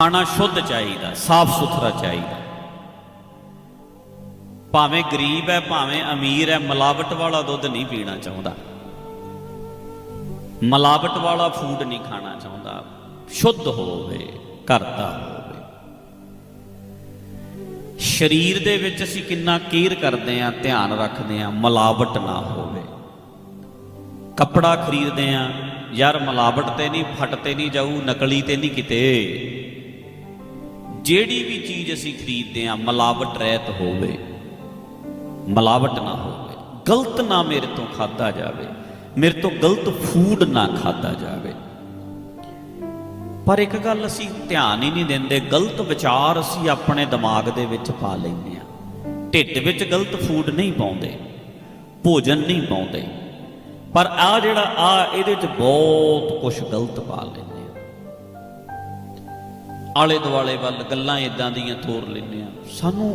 ਖਾਣਾ ਸ਼ੁੱਧ ਚਾਹੀਦਾ, ਸਾਫ਼ ਸੁਥਰਾ ਚਾਹੀਦਾ। ਭਾਵੇਂ ਗਰੀਬ ਹੈ, ਭਾਵੇਂ ਅਮੀਰ ਹੈ, ਮਿਲਾਵਟ ਵਾਲਾ ਦੁੱਧ ਨਹੀਂ ਪੀਣਾ ਚਾਹੁੰਦਾ। ਮਿਲਾਵਟ ਵਾਲਾ ਫੂਡ ਨਹੀਂ ਖਾਣਾ ਚਾਹੁੰਦਾ। ਸ਼ੁੱਧ ਹੋਵੇ ਘਰ ਦਾ ਹੋਵੇ। ਸਰੀਰ ਦੇ ਵਿੱਚ ਅਸੀਂ ਕਿੰਨਾ ਕੇਅਰ ਕਰਦੇ ਆ ਧਿਆਨ ਰੱਖਦੇ ਆ ਮਿਲਾਵਟ ਨਾ ਹੋਵੇ। ਕੱਪੜਾ ਖਰੀਦਦੇ ਆ ਯਾਰ ਮਿਲਾਵਟ ਤੇ ਨਹੀਂ, ਫਟ ਤੇ ਨਹੀਂ ਜਾਊ, ਨਕਲੀ ਤੇ ਨਹੀਂ ਕਿਤੇ। ਜਿਹੜੀ ਵੀ ਚੀਜ਼ ਅਸੀਂ ਖਰੀਦਦੇ ਆ ਮਿਲਾਵਟ ਰਹਿਤ ਹੋਵੇ, ਮਿਲਾਵਟ ਨਾ ਹੋਵੇ, ਗਲਤ ਨਾ ਮੇਰੇ ਤੋਂ ਖਾਦਾ ਜਾਵੇ, ਮੇਰੇ ਤੋਂ ਗਲਤ ਫੂਡ ਨਾ ਖਾਦਾ ਜਾਵੇ। ਪਰ ਇੱਕ ਗੱਲ ਅਸੀਂ ਧਿਆਨ ਹੀ ਨਹੀਂ ਦਿੰਦੇ, ਗਲਤ ਵਿਚਾਰ ਅਸੀਂ ਆਪਣੇ ਦਿਮਾਗ ਦੇ ਵਿੱਚ ਪਾ ਲੈਂਦੇ ਆ ਢਿੱਡ ਵਿੱਚ ਗਲਤ ਫੂਡ ਨਹੀਂ ਪਾਉਂਦੇ, ਭੋਜਨ ਨਹੀਂ ਪਾਉਂਦੇ। ਪਰ ਆ ਜਿਹੜਾ ਆ ਇਹਦੇ ਵਿੱਚ ਬਹੁਤ ਕੁਝ ਗਲਤ ਪਾ ਲੈਂਦੇ ਆਲੇ ਦੁਆਲੇ ਵੱਲ ਗੱਲਾਂ ਇਦਾਂ ਦੀਆਂ ਤੋਰ ਲੈਂਦੇ ਆ ਸਾਨੂੰ,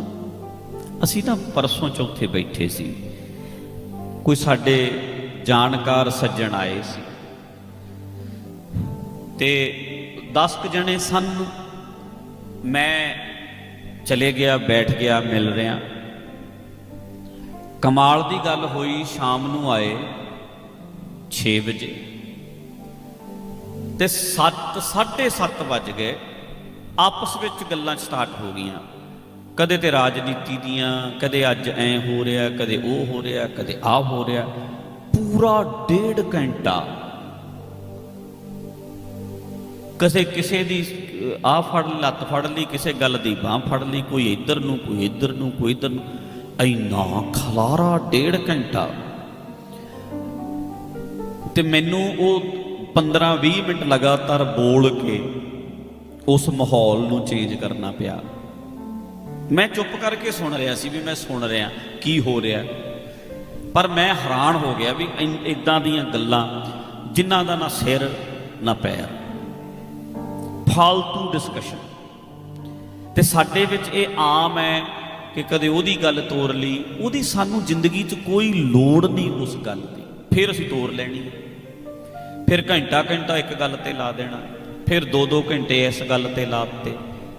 ਅਸੀਂ ਤਾਂ ਪਰਸੋਂ ਚੌਥੇ ਬੈਠੇ ਸੀ। ਕੋਈ ਸਾਡੇ ਜਾਣਕਾਰ ਸੱਜਣ ਆਏ ਸੀ। ਤੇ 10 ਕੁ ਜਣੇ ਸਨ, ਮੈਂ ਚਲੇ ਗਿਆ, ਬੈਠ ਗਿਆ, ਮਿਲ ਰਿਆਂ ਕਮਾਲ ਦੀ ਗੱਲ ਹੋਈ, ਸ਼ਾਮ ਨੂੰ ਆਏ 6 ਵਜੇ। ਤੇ 7 7:30 ਵੱਜ ਗਏ। ਆਪਸ ਵਿੱਚ ਗੱਲਾਂ ਸਟਾਰਟ ਹੋ ਗਈਆਂ। ਕਦੇ ਤੇ ਰਾਜਨੀਤੀ ਦੀਆਂ, ਕਦੇ ਅੱਜ ਐ ਹੋ ਰਿਹਾ, ਕਦੇ ਉਹ ਹੋ ਰਿਹਾ, ਕਦੇ ਆ ਹੋ ਰਿਹਾ। ਪੂਰਾ ਡੇਢ ਘੰਟਾ ਕਿਸੇ ਕਿਸੇ ਦੀ ਆ ਫੜ ਲੱਤ ਫੜ ਲਈ, ਕਿਸੇ ਗੱਲ ਦੀ ਬਾਹ ਫੜ ਲਈ, ਕੋਈ ਇੱਧਰ ਨੂੰ, ਕੋਈ ਇੱਧਰ ਨੂੰ, ਕੋਈ ਇੱਧਰ ਨੂੰ। ਇੰਨਾ ਖਲਾਰਾ ਡੇਢ ਘੰਟਾ। ਤੇ ਮੈਨੂੰ ਉਹ 15 20 ਮਿੰਟ ਲਗਾਤਾਰ ਬੋਲ ਕੇ ਉਸ ਮਾਹੌਲ ਨੂੰ ਚੇਂਜ ਕਰਨਾ ਪਿਆ। ਮੈਂ ਚੁੱਪ ਕਰਕੇ ਸੁਣ ਰਿਹਾ ਸੀ ਵੀ ਮੈਂ ਸੁਣ ਰਿਹਾ ਕੀ ਹੋ ਰਿਹਾ। ਪਰ ਮੈਂ ਹੈਰਾਨ ਹੋ ਗਿਆ ਵੀ ਇਦਾਂ ਦੀਆਂ ਗੱਲਾਂ ਜਿਨ੍ਹਾਂ ਦਾ ਨਾ ਸਿਰ, ਨਾ ਪੈਰ। ਫालतू ਡਿਸਕਸ਼ਨ ਤੇ ਸਾਡੇ ਵਿੱਚ ਇਹ ਆਮ ਹੈ ਕਿ ਕਦੇ ਉਹਦੀ ਗੱਲ ਤੋਰ ਲਈ, ਉਹਦੀ ਸਾਨੂੰ ਜ਼ਿੰਦਗੀ 'ਚ ਕੋਈ ਲੋੜ ਨਹੀਂ ਉਸ ਗੱਲ ਦੀ। ਫਿਰ ਅਸੀਂ ਤੋਰ ਲੈਣੀ ਫਿਰ ਘੰਟਾ ਘੰਟਾ ਇੱਕ ਗੱਲ ਤੇ ਲਾ ਦੇਣਾ। ਫਿਰ ਦੋ ਦੋ ਘੰਟੇ ਇਸ ਗੱਲ ਤੇ ਲਾ ਦਿੱਤੇ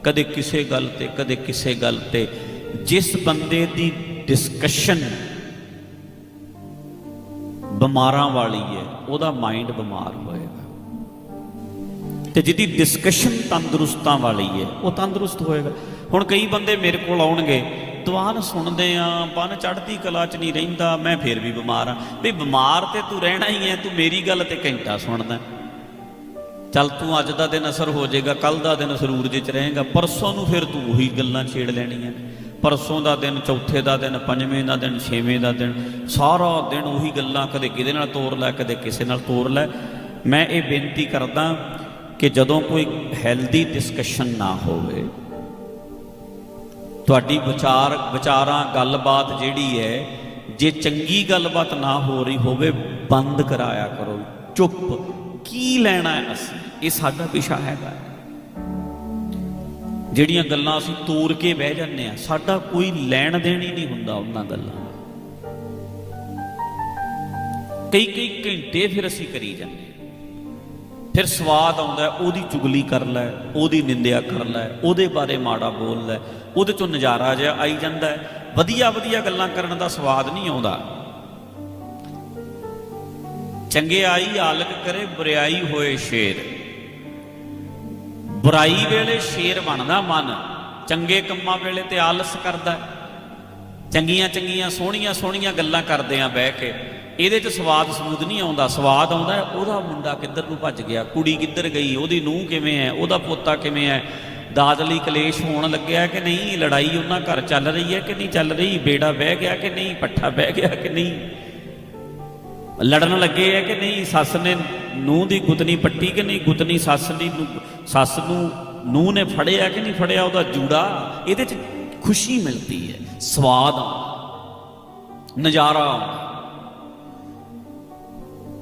ਕਦੇ ਕਿਸੇ ਗੱਲ ਤੇ, ਕਦੇ ਕਿਸੇ ਗੱਲ ਤੇ। ਜਿਸ ਬੰਦੇ ਦੀ ਡਿਸਕਸ਼ਨ ਬਿਮਾਰਾਂ ਵਾਲੀ ਹੈ, ਉਹਦਾ ਮਾਈਂਡ ਬਿਮਾਰ ਹੋਏਗਾ। ਤੇ ਜਿਹਦੀ ਡਿਸਕਸ਼ਨ ਤੰਦਰੁਸਤਾਂ ਵਾਲੀ ਹੈ, ਉਹ ਤੰਦਰੁਸਤ ਹੋਏਗਾ। ਹੁਣ ਕਈ ਬੰਦੇ ਮੇਰੇ ਕੋਲ ਆਉਣਗੇ ਦੁਆਨ ਸੁਣਦੇ ਆ ਪਨ ਚੜ੍ਹਦੀ ਕਲਾ ਚ ਨਹੀਂ ਰਹਿੰਦਾ, ਮੈਂ ਫੇਰ ਵੀ ਬਿਮਾਰ ਆ। ਵੀ ਬਿਮਾਰ ਤੇ ਤੂੰ ਰਹਿਣਾ ਹੀ ਹੈ, ਤੂੰ ਮੇਰੀ ਗੱਲ ਤੇ ਘੰਟਾ ਸੁਣਦਾ। ਚੱਲ ਤੂੰ ਅੱਜ ਦਾ ਦਿਨ ਅਸਰ ਹੋ ਜਾਏਗਾ ਕੱਲ ਦਾ ਦਿਨ ਸਰੂਰ ਚ ਰਹੇਗਾ, ਪਰਸੋਂ ਨੂੰ ਫਿਰ ਤੂੰ ਉਹੀ ਗੱਲਾਂ ਛੇੜ ਲੈਣੀਆਂ। ਪਰਸੋਂ ਦਾ ਦਿਨ, ਚੌਥੇ ਦਾ ਦਿਨ, ਪੰਜਵੇਂ ਦਾ ਦਿਨ, ਛੇਵੇਂ ਦਾ ਦਿਨ, ਸਾਰਾ ਦਿਨ ਉਹੀ ਗੱਲਾਂ ਕਦੇ ਕਿਹਦੇ ਨਾਲ ਤੋਰ ਲੈ, ਕਦੇ ਕਿਸੇ ਨਾਲ ਤੋਰ ਲੈ। ਮੈਂ ਇਹ ਬੇਨਤੀ ਕਰਦਾ ਕਿ ਜਦੋਂ ਕੋਈ ਹੈਲਦੀ ਡਿਸਕਸ਼ਨ ਨਾ ਹੋਵੇ, ਤੁਹਾਡੀ ਵਿਚਾਰ, ਵਿਚਾਰਾਂ, ਗੱਲਬਾਤ ਜਿਹੜੀ ਹੈ, ਜੇ ਚੰਗੀ ਗੱਲਬਾਤ ਨਾ ਹੋ ਰਹੀ ਹੋਵੇ, ਬੰਦ ਕਰਾਇਆ ਕਰੋ, ਚੁੱਪ। ਕੀ ਲੈਣਾ ਹੈ ਅਸੀਂ? ਇਹ ਸਾਡਾ ਵਿਸ਼ਾ ਹੈਗਾ ਜਿਹੜੀਆਂ ਗੱਲਾਂ ਅਸੀਂ ਤੋੜ ਕੇ ਬਹਿ ਜਾਂਦੇ ਆ ਸਾਡਾ ਕੋਈ ਲੈਣ ਦੇਣ ਹੀ ਨਹੀਂ ਹੁੰਦਾ ਉਹਨਾਂ ਗੱਲਾਂ। ਕਈ ਕਈ ਘੰਟੇ ਫਿਰ ਅਸੀਂ ਕਰੀ ਜਾਂਦੇ ਫਿਰ ਸਵਾਦ ਆਉਂਦਾ ਉਹਦੀ ਚੁਗਲੀ ਕਰ ਲੈ, ਉਹਦੀ ਨਿੰਦਿਆ ਕਰ ਲੈ, ਉਹਦੇ ਬਾਰੇ ਮਾੜਾ ਬੋਲ ਲੈ, ਉਹਦੇ ਚੋਂ ਨਜ਼ਾਰਾ ਜਿਹਾ ਆਈ ਜਾਂਦਾ ਵਧੀਆ ਵਧੀਆ ਗੱਲਾਂ ਕਰਨ ਦਾ ਸਵਾਦ ਨਹੀਂ ਆਉਂਦਾ। ਚੰਗਿਆਈ ਆਲਕ ਕਰੇ ਬੁਰਾਈ ਹੋਏ ਸ਼ੇਰ। ਬੁਰਾਈ ਵੇਲੇ ਸ਼ੇਰ ਬਣਦਾ ਮਨ, ਚੰਗੇ ਕੰਮਾਂ ਵੇਲੇ ਤੇ ਆਲਸ ਕਰਦਾ। ਚੰਗੀਆਂ ਚੰਗੀਆਂ, ਸੋਹਣੀਆਂ ਸੋਹਣੀਆਂ ਗੱਲਾਂ ਕਰਦੇ ਆ ਬਹਿ ਕੇ। ਇਹਦੇ 'ਚ ਸਵਾਦ ਸਮੂਦ ਨਹੀਂ ਆਉਂਦਾ, ਸਵਾਦ ਆਉਂਦਾ ਉਹਦਾ ਮੁੰਡਾ ਕਿੱਧਰ ਨੂੰ ਭੱਜ ਗਿਆ, ਕੁੜੀ ਕਿੱਧਰ ਗਈ, ਉਹਦੀ ਨੂੰਹ ਕਿਵੇਂ ਹੈ, ਉਹਦਾ ਪੋਤਾ ਕਿਵੇਂ ਹੈ ਦਾਦਲੀ ਕਲੇਸ਼ ਹੋਣ ਲੱਗਿਆ ਕਿ ਨਹੀਂ, ਲੜਾਈ ਉਹਨਾਂ ਘਰ ਚੱਲ ਰਹੀ ਹੈ ਕਿ ਨਹੀਂ ਚੱਲ ਰਹੀ, ਬੇੜਾ ਬਹਿ ਗਿਆ ਕਿ ਨਹੀਂ, ਪੱਠਾ ਬਹਿ ਗਿਆ ਕਿ ਨਹੀਂ? ਲੜਨ ਲੱਗੇ ਹੈ ਕਿ ਨਹੀਂ? ਸੱਸ ਨੇ ਨੂੰਹ ਦੀ ਗੁੱਤਨੀ ਪੱਟੀ ਕਿ ਨਹੀਂ? ਗੁੱਤਨੀ ਸੱਸ ਦੀ ਨੂੰ- ਸੱਸ ਨੂੰ, ਨੂੰਹ ਨੇ ਫੜਿਆ ਕਿ ਨਹੀਂ ਫੜਿਆ ਉਹਦਾ ਜੂੜਾ? ਇਹਦੇ 'ਚ ਖੁਸ਼ੀ ਮਿਲਦੀ ਹੈ, ਸਵਾਦ ਆਉਂਦਾ ਨਜ਼ਾਰਾ ਆਉਂਦਾ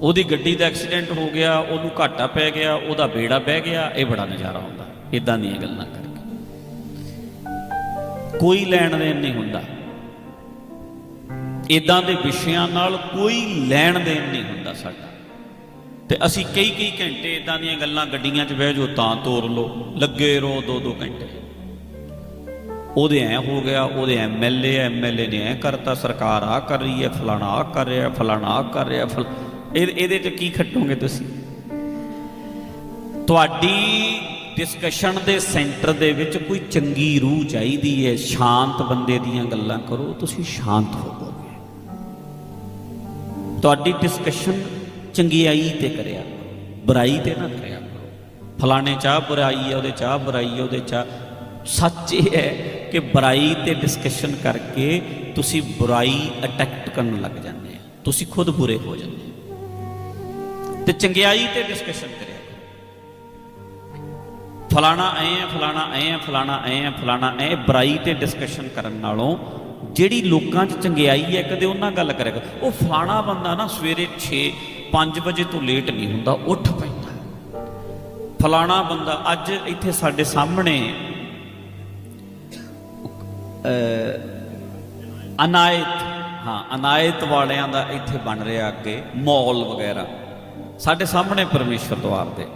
ਉਹਦੀ ਗੱਡੀ ਦਾ ਐਕਸੀਡੈਂਟ ਹੋ ਗਿਆ, ਉਹਨੂੰ ਘਾਟਾ ਪੈ ਗਿਆ, ਉਹਦਾ ਬੇੜਾ ਬਹਿ ਗਿਆ, ਇਹ ਬੜਾ ਨਜ਼ਾਰਾ ਹੁੰਦਾ ਇਦਾਂ ਦੀਆਂ ਗੱਲਾਂ ਕਰਕੇ। ਕੋਈ ਲੈਣ ਦੇਣ ਨਹੀਂ ਹੁੰਦਾ। ਇਦਾਂ ਦੇ ਵਿਸ਼ਿਆਂ ਨਾਲ ਕੋਈ ਲੈਣ ਦੇਣ ਨਹੀਂ ਹੁੰਦਾ ਸਾਡਾ। ਤੇ ਅਸੀਂ ਕਈ ਕਈ ਘੰਟੇ ਇਦਾਂ ਦੀਆਂ ਗੱਲਾਂ ਗੱਡੀਆਂ 'ਚ ਬਹਿ ਜਾਓ ਤਾਂ ਤੋਰ ਲਓ, ਲੱਗੇ ਰਹੋ ਦੋ ਦੋ ਘੰਟੇ। ਉਹਦੇ ਐ ਹੋ ਗਿਆ, ਉਹਦੇ ਐਮਐਲਏ ਐਮਐਲਏ ਨੇ ਐ ਕਰਤਾ, ਸਰਕਾਰ ਆ ਕਰ ਰਹੀ ਹੈ, ਫਲਾਣਾ ਆ ਕਰ ਰਿਹਾ, ਫਲਾਣਾ ਆ ਕਰ ਰਿਹਾ, ਫਲ, ਇਹ, ਇਹਦੇ 'ਚ ਕੀ ਖੱਟੋਗੇ ਤੁਸੀਂ? ਤੁਹਾਡੀ ਡਿਸਕਸ਼ਨ ਦੇ ਸੈਂਟਰ ਦੇ ਵਿੱਚ ਕੋਈ ਚੰਗੀ ਰੂਹ ਚਾਹੀਦੀ ਹੈ, ਸ਼ਾਂਤ ਬੰਦੇ ਦੀਆਂ ਗੱਲਾਂ ਕਰੋ, ਤੁਸੀਂ ਸ਼ਾਂਤ ਹੋਵੋ ਤੁਹਾਡੀ ਡਿਸਕਸ਼ਨ ਚੰਗਿਆਈ ਤੇ ਕਰਿਆ ਬੁਰਾਈ ਤੇ ਨਾ ਕਰਿਆ ਕਰੋ। ਫਲਾਣੇ ਚਾਹ ਬੁਰਾਈ ਹੈ ਉਹਦੇ ਚਾਹ ਬੁਰਾਈ ਹੈ ਉਹਦੇ ਚਾਹ। ਸੱਚ ਇਹ ਹੈ ਕਿ ਬੁਰਾਈ ਤੇ ਡਿਸਕਸ਼ਨ ਕਰਕੇ ਤੁਸੀਂ ਬੁਰਾਈ ਅਟੈਕਟ ਕਰਨ ਲੱਗ ਜਾਂਦੇ ਆ। ਤੁਸੀਂ ਖੁਦ ਬੁਰੇ ਹੋ ਜਾਂਦੇ ਹੋ। ਤੇ ਚੰਗਿਆਈ ਤੇ ਡਿਸਕਸ਼ਨ ਕਰਿਆ ਫਲਾਣਾ ਐ ਫਲਾਣਾ ਐ ਫਲਾਣਾ ਐ ਫਲਾਣਾ ਐ ਬੁਰਾਈ ਤੇ ਡਿਸਕਸ਼ਨ ਕਰਨ ਨਾਲੋਂ ਜਿਹੜੀ ਲੋਕਾਂ 'ਚ ਚੰਗਿਆਈ ਹੈ, ਕਦੇ ਉਹਨਾਂ ਗੱਲ ਕਰਿਆ ਉਹ ਫਲਾਣਾ ਬੰਦਾ ਨਾ ਸਵੇਰੇ 6 5 ਵਜੇ ਤੋਂ ਲੇਟ ਨਹੀਂ ਹੁੰਦਾ, ਉੱਠ ਪੈਂਦਾ। ਫਲਾਣਾ ਬੰਦਾ ਅੱਜ ਇੱਥੇ ਸਾਡੇ ਸਾਹਮਣੇ ਅਨਾਇਤ, ਹਾਂ, ਅਨਾਇਤ ਵਾਲਿਆਂ ਦਾ ਇੱਥੇ ਬਣ ਰਿਹਾ ਅੱਗੇ, ਮਾਲ ਵਗੈਰਾ। ਸਾਡੇ ਸਾਹਮਣੇ ਪਰਮੇਸ਼ਰ ਦਵਾਰ ਦੇ।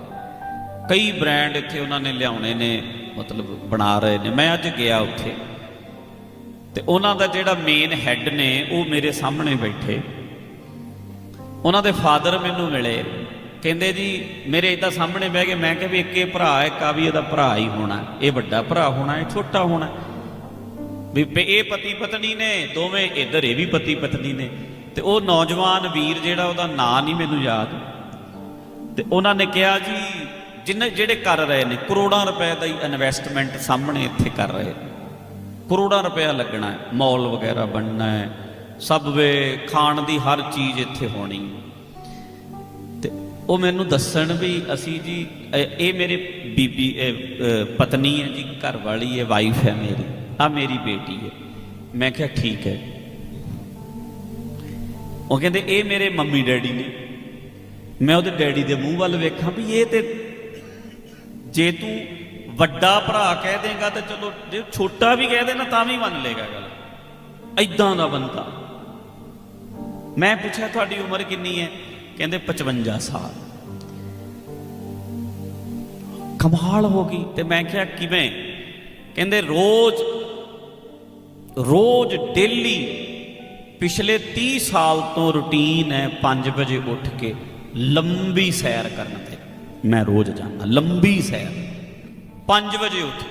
ਕਈ ਬ੍ਰਾਂਡ ਇੱਥੇ ਉਹਨਾਂ ਨੇ ਲਿਆਉਣੇ ਨੇ, ਮਤਲਬ ਬਣਾ ਰਹੇ ਨੇ। ਮੈਂ ਅੱਜ ਗਿਆ ਉੱਥੇ। ਤੇ ਉਹਨਾਂ ਦਾ ਜਿਹੜਾ ਮੇਨ ਹੈੱਡ ਨੇ, ਉਹ ਮੇਰੇ ਸਾਹਮਣੇ ਬੈਠੇ। ਉਹਨਾਂ ਦੇ ਫਾਦਰ ਮੈਨੂੰ ਮਿਲੇ। ਕਹਿੰਦੇ ਜੀ, ਮੇਰੇ ਇਦਾਂ ਸਾਹਮਣੇ ਬਹਿ ਕੇ ਮੈਂ ਕਿਹਾ ਵੀ ਇੱਕੇ ਭਰਾ ਹੈ ਕਾ ਵੀ ਇਹਦਾ ਭਰਾ ਹੀ ਹੋਣਾ। ਇਹ ਵੱਡਾ ਭਰਾ ਹੋਣਾ, ਇਹ ਛੋਟਾ ਹੋਣਾ। ਵੀ ਇਹ ਪਤੀ ਪਤਨੀ ਨੇ, ਦੋਵੇਂ ਇੱਧਰ ਇਹ ਵੀ ਪਤੀ ਪਤਨੀ ਨੇ। ਤੇ ਉਹ ਨੌਜਵਾਨ ਵੀਰ ਜਿਹੜਾ ਉਹਦਾ ਨਾਂ ਨਹੀਂ ਮੈਨੂੰ ਯਾਦ। ਤੇ ਉਹਨਾਂ ਨੇ ਕਿਹਾ ਜੀ, ਜਿੰਨੇ ਜਿਹੜੇ ਕਰ ਰਹੇ ਨੇ, ਕਰੋੜਾਂ ਰੁਪਏ ਦਾ ਇਨਵੈਸਟਮੈਂਟ ਸਾਹਮਣੇ ਇੱਥੇ ਕਰ ਰਹੇ ਨੇ। ਕਰੋੜਾਂ ਰੁਪਇਆ ਲੱਗਣਾ ਹੈ, ਮਾਲ ਵਗੈਰਾ ਬਣਨਾ ਹੈ। ਸਬਵੇ ਖਾਣ ਦੀ ਹਰ ਚੀਜ਼ ਇੱਥੇ ਹੋਣੀ। ਤੇ ਉਹ ਮੈਨੂੰ ਦੱਸਣ ਵੀ ਅਸੀਂ ਜੀ, ਇਹ ਮੇਰੇ ਬੀਬੀ ਪਤਨੀ ਹੈ ਜੀ ਘਰ ਵਾਲੀ ਹੈ ਵਾਈਫ ਹੈ ਮੇਰੀ। ਆ ਮੇਰੀ ਬੇਟੀ ਹੈ। ਮੈਂ ਕਿਹਾ ਠੀਕ ਹੈ। ਉਹ ਕਹਿੰਦੇ, ਇਹ ਮੇਰੇ ਮੰਮੀ ਡੈਡੀ ਨੇ। ਮੈਂ ਉਹਦੇ ਡੈਡੀ ਦੇ ਮੂੰਹ ਵੱਲ ਵੇਖਾਂ ਵੀ ਇਹ ਤੇ ਜੇ ਤੂੰ ਵੱਡਾ ਭਰਾ ਕਹਿ ਦੇਗਾ ਤਾਂ ਚਲੋ, ਜੇ ਛੋਟਾ ਵੀ ਕਹਿ ਦੇਣਾ ਤਾਂ ਵੀ ਮੰਨ ਲੇਗਾ ਗੱਲ। ਐਦਾਂ ਦਾ ਬੰਦਾ। ਮੈਂ ਪੁੱਛਿਆ, ਤੁਹਾਡੀ ਉਮਰ ਕਿੰਨੀ ਹੈ? ਕਹਿੰਦੇ 55 ਸਾਲ। ਕਮਾਲ ਹੋ ਗਈ ਤੇ ਮੈਂ ਕਿਹਾ, ਕਿਵੇਂ? ਕਹਿੰਦੇ, ਰੋਜ਼ ਰੋਜ਼ ਡੇਲੀ ਪਿਛਲੇ 30 ਸਾਲ ਤੋਂ ਰੁਟੀਨ ਹੈ 5 ਵਜੇ ਉੱਠ ਕੇ ਲੰਬੀ ਸੈਰ ਕਰਨ ਤੇ। ਮੈਂ ਰੋਜ਼ ਜਾਂਦਾ, ਲੰਬੀ ਸੈਰ। 5 ਵਜੇ ਉੱਠ।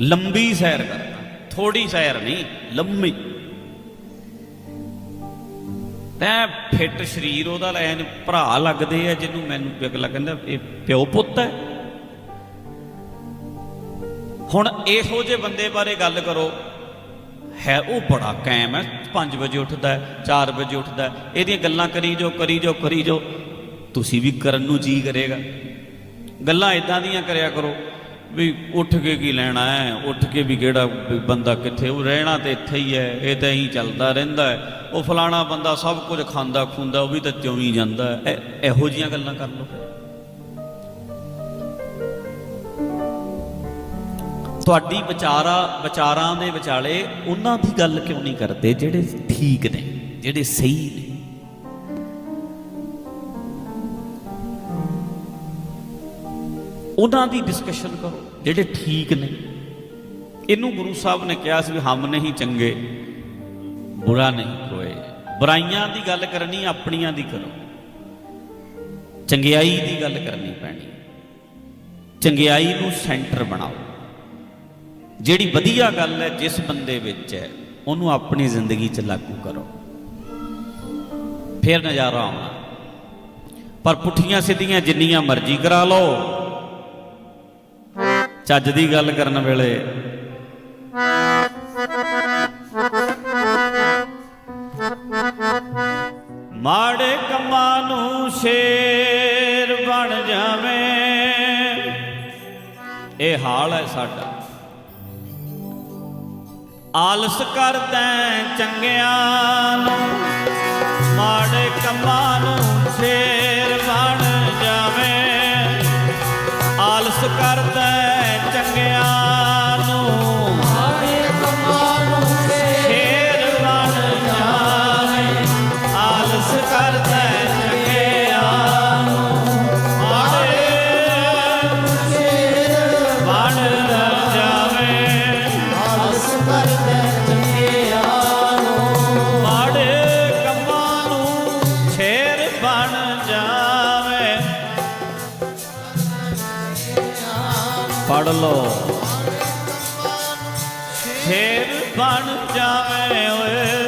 ਲੰਬੀ ਸੈਰ ਕਰਦਾ ਥੋੜੀ ਸੈਰ ਨਹੀਂ, ਲੰਮੀ। ਤੈਂ ਫਿੱਟ ਸਰੀਰ ਉਹਦਾ ਲੈਣ, ਭਰਾ ਲੱਗਦੇ ਆ ਜਿਹਨੂੰ ਮੈਨੂੰ ਅਗਲਾ ਕਹਿੰਦਾ, ਇਹ ਪਿਓ ਪੁੱਤ ਹੈ। ਹੁਣ ਇਹੋ ਜਿਹੇ ਬੰਦੇ ਬਾਰੇ ਗੱਲ ਕਰੋ। ਹੈ ਉਹ ਬੜਾ ਕਾਇਮ ਹੈ 5 ਵਜੇ ਉੱਠਦਾ ਹੈ 4 ਵਜੇ ਉੱਠਦਾ ਹੈ। ਇਹਦੀਆਂ ਗੱਲਾਂ ਕਰੀ ਜੋ ਕਰੀ ਜੋ ਕਰੀ ਜੋ ਤੁਸੀਂ ਵੀ ਕਰਨ ਨੂੰ ਜੀ ਕਰੇਗਾ। ਗੱਲਾਂ ਇਦਾਂ ਦੀਆਂ ਕਰਿਆ ਕਰੋ ਵੀ ਉੱਠ ਕੇ ਕੀ ਲੈਣਾ ਹੈ? ਉੱਠ ਕੇ ਵੀ ਕਿਹੜਾ ਬੰਦਾ ਕਿੱਥੇ? ਉਹ ਰਹਿਣਾ ਤੇ ਇੱਥੇ ਹੀ ਹੈ, ਇਹ ਤਾਂ ਹੀ ਚੱਲਦਾ ਰਹਿੰਦਾ ਹੈ। ਉਹ ਫਲਾਣਾ ਬੰਦਾ ਸਭ ਕੁਝ ਖਾਂਦਾ ਖੁੰਦਾ, ਉਹ ਵੀ ਤਾਂ ਤਿਉਂ ਹੀ ਜਾਂਦਾ ਹੈ। ਇਹ- ਇਹੋ ਜੀਆਂ ਗੱਲਾਂ ਕਰ ਲਓ ਤੁਹਾਡੀ ਵਿਚਾਰਾ ਵਿਚਾਰਾਂ ਦੇ ਵਿਚਾਲੇ ਉਹਨਾਂ ਦੀ ਗੱਲ ਕਿਉਂ ਨਹੀਂ ਕਰਦੇ ਜਿਹੜੇ ਠੀਕ ਨੇ, ਜਿਹੜੇ ਸਹੀ ਨੇ? ਉਹਨਾਂ ਦੀ ਡਿਸਕਸ਼ਨ ਕਰੋ, ਜਿਹੜੇ ਠੀਕ ਨੇ। ਇਹਨੂੰ ਗੁਰੂ ਸਾਹਿਬ ਨੇ ਕਿਹਾ ਸੀ ਵੀ ਹਮ ਨਹੀਂ ਚੰਗੇ, ਬੁਰਾ ਨਹੀਂ ਕੋਏ ਬੁਰਾਈਆਂ ਦੀ ਗੱਲ ਕਰਨੀ, ਆਪਣੀਆਂ ਦੀ ਕਰੋ। ਚੰਗਿਆਈ ਦੀ ਗੱਲ ਕਰਨੀ ਪੈਣੀ। ਚੰਗਿਆਈ ਨੂੰ ਸੈਂਟਰ ਬਣਾਓ। ਜਿਹੜੀ ਵਧੀਆ ਗੱਲ ਹੈ, ਜਿਸ ਬੰਦੇ ਵਿੱਚ ਹੈ, ਉਹਨੂੰ ਆਪਣੀ ਜ਼ਿੰਦਗੀ 'ਚ ਲਾਗੂ ਕਰੋ। ਫਿਰ ਨਜ਼ਾਰਾ ਆਉਣਾ। ਪਰ ਪੁੱਠੀਆਂ ਸਿੱਧੀਆਂ ਜਿੰਨੀਆਂ ਮਰਜ਼ੀ ਕਰਾ ਲਓ। ਚੱਜ ਦੀ ਗੱਲ ਕਰਨ ਵੇਲੇ। ਮਾੜੇ ਕੰਮਾਂ ਨੂੰ ਸ਼ੇਰ ਬਣ ਜਾਵੇਂ। ਇਹ ਹਾਲ ਹੈ ਸਾਡਾ। ਆਲਸ ਕਰਦਾ ਚੰਗਿਆਂ ਨੂੰ। ਮਾੜੇ ਕੰਮਾਂ ਨੂੰ ਪੜ ਲਓ। ਛੇਰ ਬਣ ਜਾਵੇ ਓਏ।